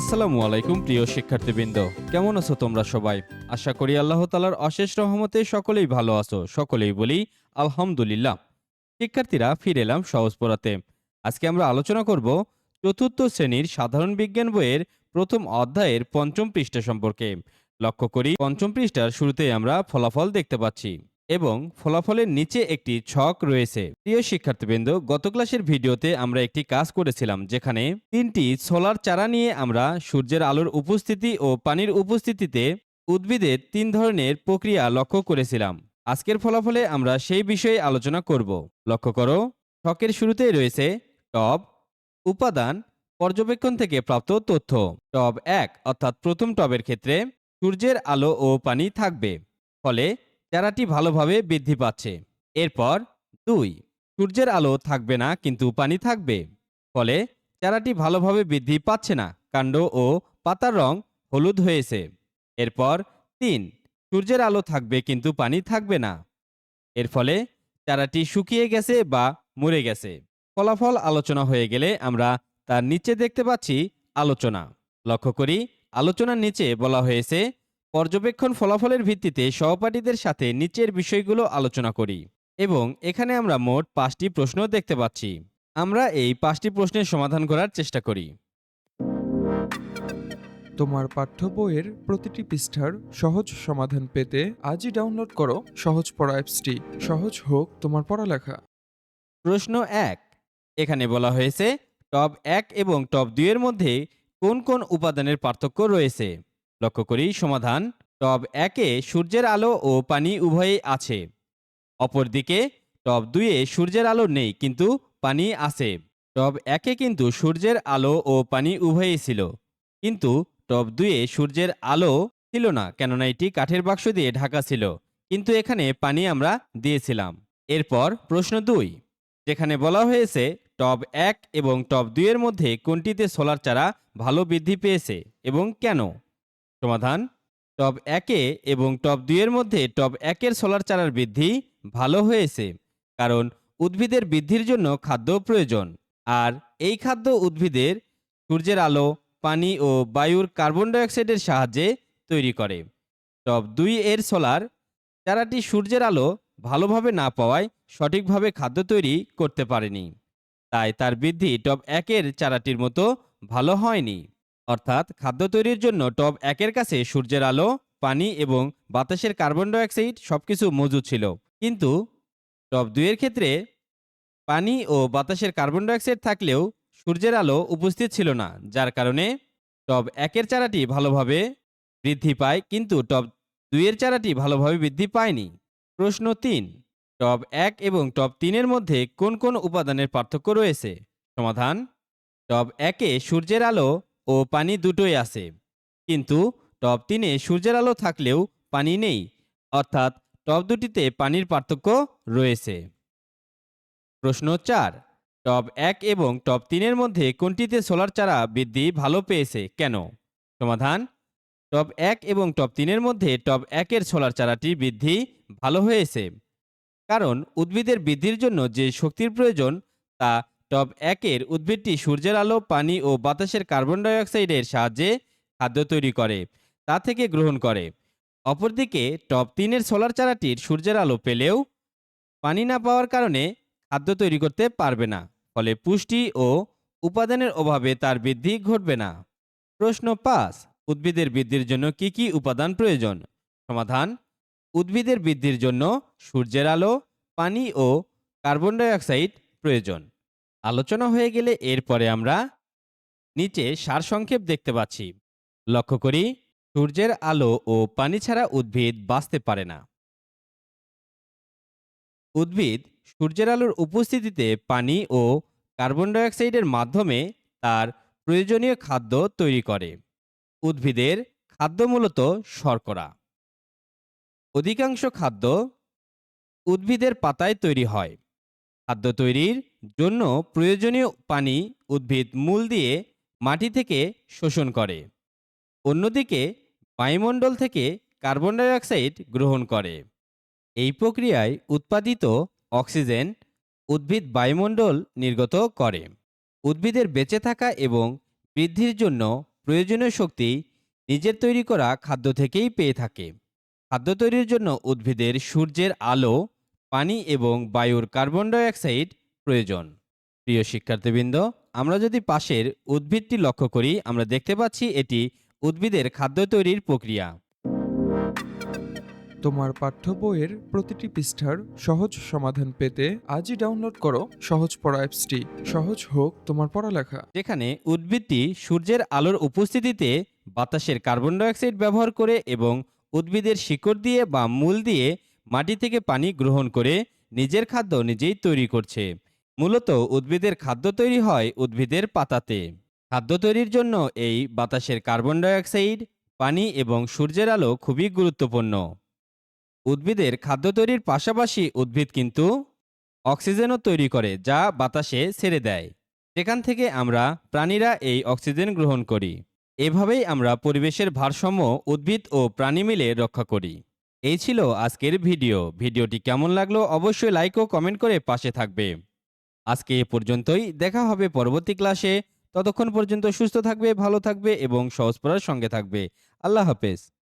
আসসালামু আলাইকুম, প্রিয় শিক্ষার্থীবৃন্দ। কেমন আছো তোমরা সবাই? আশা করি আল্লাহ তালার অশেষ রহমতে সকলেই ভালো আছো। সকলেই বলি, আলহামদুলিল্লাহ। শিক্ষার্থীরা ফিরে এলাম সহজ পড়াতে। আজকে আমরা আলোচনা করব চতুর্থ শ্রেণির সাধারণ বিজ্ঞান বইয়ের প্রথম অধ্যায়ের পঞ্চম পৃষ্ঠা সম্পর্কে। লক্ষ্য করি, পঞ্চম পৃষ্ঠার শুরুতেই আমরা ফলাফল দেখতে পাচ্ছি। এবং ফলাফলের নিচে একটি ছক রয়েছে। প্রিয় শিক্ষার্থীবৃন্দ, গত ক্লাসের ভিডিওতে আমরা একটি কাজ করেছিলাম যেখানে তিনটি সোলার চারা নিয়ে আমরা সূর্যের আলোর উপস্থিতি ও পানির উপস্থিতিতে উদ্ভিদের তিন ধরনের প্রক্রিয়া লক্ষ্য করেছিলাম। আজকের ফলাফলে আমরা সেই বিষয়ে আলোচনা করব। লক্ষ্য করো, ছকের শুরুতেই রয়েছে টব, উপাদান, পর্যবেক্ষণ থেকে প্রাপ্ত তথ্য। টব এক, অর্থাৎ প্রথম টবের ক্ষেত্রে সূর্যের আলো ও পানি থাকবে। ফলে চারাটি ভালোভাবে বৃদ্ধি পাচ্ছে। এরপর দুই, সূর্যের আলো থাকবে না, কিন্তু পানি থাকবে। ফলে চারাটি ভালোভাবে বৃদ্ধি পাচ্ছে না, কাণ্ড ও পাতার রং হলুদ হয়েছে। এরপর তিন, সূর্যের আলো থাকবে, কিন্তু পানি থাকবে না। এর ফলে চারাটি শুকিয়ে গেছে বা মরে গেছে। ফলাফল আলোচনা হয়ে গেলে আমরা তার নিচে দেখতে পাচ্ছি আলোচনা। লক্ষ্য করি, আলোচনার নিচে বলা হয়েছে পর্যবেক্ষণ ফলাফলের ভিত্তিতে সহপাঠীদের সাথে নিচের বিষয়গুলো আলোচনা করি এবং এখানে আমরা মোট পাঁচটি প্রশ্ন দেখতে পাচ্ছি। আমরা এই পাঁচটি প্রশ্নের সমাধান করার চেষ্টা করি। তোমার পাঠ্য বইয়ের প্রতিটি পৃষ্ঠার সহজ সমাধান পেতে আজই ডাউনলোড করো সহজ পড়া অ্যাপসটি। সহজ হোক তোমার পড়ালেখা। প্রশ্ন এক এখানে বলা হয়েছে টব এক এবং টব দুইয়ের মধ্যে কোন কোন উপাদানের পার্থক্য রয়েছে? লক্ষ্য করি সমাধান। টব একে সূর্যের আলো ও পানি উভয়ই আছে। অপরদিকে টব দুইয়ে সূর্যের আলো নেই, কিন্তু পানি আছে। টব একে কিন্তু সূর্যের আলো ও পানি উভয়ই ছিল। কিন্তু টব দুইয়ে সূর্যের আলো ছিল না, কেননা এটি কাঠের বাক্স দিয়ে ঢাকা ছিল। কিন্তু এখানে পানি আমরা দিয়েছিলাম। এরপর প্রশ্ন দুই, যেখানে বলা হয়েছে, টব এক এবং টব দুইয়ের মধ্যে কোনটিতে সোলার চারা ভালো বৃদ্ধি পেয়েছে এবং কেন? সমাধান। টপ একে এবং টব দুইয়ের মধ্যে টব একের সোলার চারার বৃদ্ধি ভালো হয়েছে, কারণ উদ্ভিদের বৃদ্ধির জন্য খাদ্য প্রয়োজন। আর এই খাদ্য উদ্ভিদের সূর্যের আলো, পানি ও বায়ুর কার্বন ডাইঅক্সাইডের সাহায্যে তৈরি করে। টপ দুই এর সোলার চারাটি সূর্যের আলো ভালোভাবে না পাওয়ায় সঠিকভাবে খাদ্য তৈরি করতে পারেনি। তাই তার বৃদ্ধি টব একের চারাটির মতো ভালো হয়নি। অর্থাৎ খাদ্য তৈরির জন্য টব একের কাছে সূর্যের আলো, পানি এবং বাতাসের কার্বন ডাইঅক্সাইড সবকিছু মজুদ ছিল। কিন্তু টব দুইয়ের ক্ষেত্রে পানি ও বাতাসের কার্বন ডাইঅক্সাইড থাকলেও সূর্যের আলো উপস্থিত ছিল না, যার কারণে টব একের চারাটি ভালোভাবে বৃদ্ধি পায়, কিন্তু টব দুইয়ের চারাটি ভালোভাবে বৃদ্ধি পায়নি। প্রশ্ন তিন, টব এক এবং টব তিনের মধ্যে কোন কোন উপাদানের পার্থক্য রয়েছে? সমাধান, টব একে সূর্যের আলো ও পানি দুটোই আছে। কিন্তু টপ তিনে সূর্যের আলো থাকলেও পানি নেই, অর্থাৎ টব দুটিতে পানির পার্থক্য রয়েছে। প্রশ্ন চার, টব এক এবং টপ তিনের মধ্যে কোনটিতে সোলার চারা বৃদ্ধি ভালো পেয়েছে কেন? সমাধান, টব এক এবং টপ তিনের মধ্যে টব একের সোলার চারাটি বৃদ্ধি ভালো হয়েছে। কারণ উদ্ভিদের বৃদ্ধির জন্য যে শক্তির প্রয়োজন তা টব একের উদ্ভিদটি সূর্যের আলো, পানি ও বাতাসের কার্বন ডাইঅক্সাইডের সাহায্যে খাদ্য তৈরি করে, তা থেকে গ্রহণ করে। অপরদিকে টব তিনের সোলার চারাটির সূর্যের আলো পেলেও পানি না পাওয়ার কারণে খাদ্য তৈরি করতে পারবে না, ফলে পুষ্টি ও উপাদানের অভাবে তার বৃদ্ধি ঘটবে না। প্রশ্ন পাঁচ, উদ্ভিদের বৃদ্ধির জন্য কি কি উপাদান প্রয়োজন? সমাধান, উদ্ভিদের বৃদ্ধির জন্য সূর্যের আলো, পানি ও কার্বন ডাইঅক্সাইড প্রয়োজন। আলোচনা হয়ে গেলে এরপরে আমরা নিচে সারসংক্ষেপ দেখতে পাচ্ছি। লক্ষ্য করি, সূর্যের আলো ও পানি ছাড়া উদ্ভিদ বাঁচতে পারে না। উদ্ভিদ সূর্যের আলোর উপস্থিতিতে পানি ও কার্বন ডাইঅক্সাইডের মাধ্যমে তার প্রয়োজনীয় খাদ্য তৈরি করে। উদ্ভিদের খাদ্য মূলত শর্করা। অধিকাংশ খাদ্য উদ্ভিদের পাতায় তৈরি হয়। খাদ্য তৈরির জন্য প্রয়োজনীয় পানি উদ্ভিদ মূল দিয়ে মাটি থেকে শোষণ করে। অন্যদিকে, বায়ুমণ্ডল থেকে কার্বন ডাইঅক্সাইড গ্রহণ করে। এই প্রক্রিয়ায় উৎপাদিত অক্সিজেন উদ্ভিদ বায়ুমণ্ডল নির্গত করে। উদ্ভিদের বেঁচে থাকা এবং বৃদ্ধির জন্য প্রয়োজনীয় শক্তি নিজের তৈরি করা খাদ্য থেকেই পেয়ে থাকে। খাদ্য তৈরির জন্য উদ্ভিদের সূর্যের আলো, পানি এবং বায়ুর কার্বন ডাইঅক্সাইড প্রয়োজন। প্রিয় শিক্ষার্থীবৃন্দ আমরা যদি পাশের উদ্ভিদটি লক্ষ্য করি আমরা দেখতে পাচ্ছি এটি উদ্ভিদের খাদ্য তৈরির প্রক্রিয়া। তোমার পাঠ্য বইয়ের প্রতিটি পৃষ্ঠার সহজ সমাধান পেতে আজই ডাউনলোড করো সহজ পড়া অ্যাপসটি। সহজ হোক তোমার পড়ালেখা। যেখানে উদ্ভিদটি সূর্যের আলোর উপস্থিতিতে বাতাসের কার্বন ডাইঅক্সাইড ব্যবহার করে এবং উদ্ভিদের শিকড় দিয়ে বা মূল দিয়ে মাটি থেকে পানি গ্রহণ করে নিজের খাদ্য নিজেই তৈরি করছে। মূলত উদ্ভিদের খাদ্য তৈরি হয় উদ্ভিদের পাতাতে। খাদ্য তৈরির জন্য এই বাতাসের কার্বন ডাইঅক্সাইড, পানি এবং সূর্যের আলো খুবই গুরুত্বপূর্ণ। উদ্ভিদের খাদ্য তৈরির পাশাপাশি উদ্ভিদ কিন্তু অক্সিজেনও তৈরি করে, যা বাতাসে ছেড়ে দেয়। সেখান থেকে আমরা প্রাণীরা এই অক্সিজেন গ্রহণ করি। এভাবেই আমরা পরিবেশের ভারসাম্য উদ্ভিদ ও প্রাণী মিলে রক্ষা করি। এই ছিল আজকের ভিডিও। ভিডিওটি কেমন লাগল অবশ্যই লাইক ও কমেন্ট করে পাশে থাকবে। আজকে এ পর্যন্তই। দেখা হবে পরবর্তী ক্লাসে। ততক্ষণ পর্যন্ত সুস্থ থাকবে, ভালো থাকবে এবং সহজ পড়ার সঙ্গে থাকবে। আল্লাহ হাফেজ।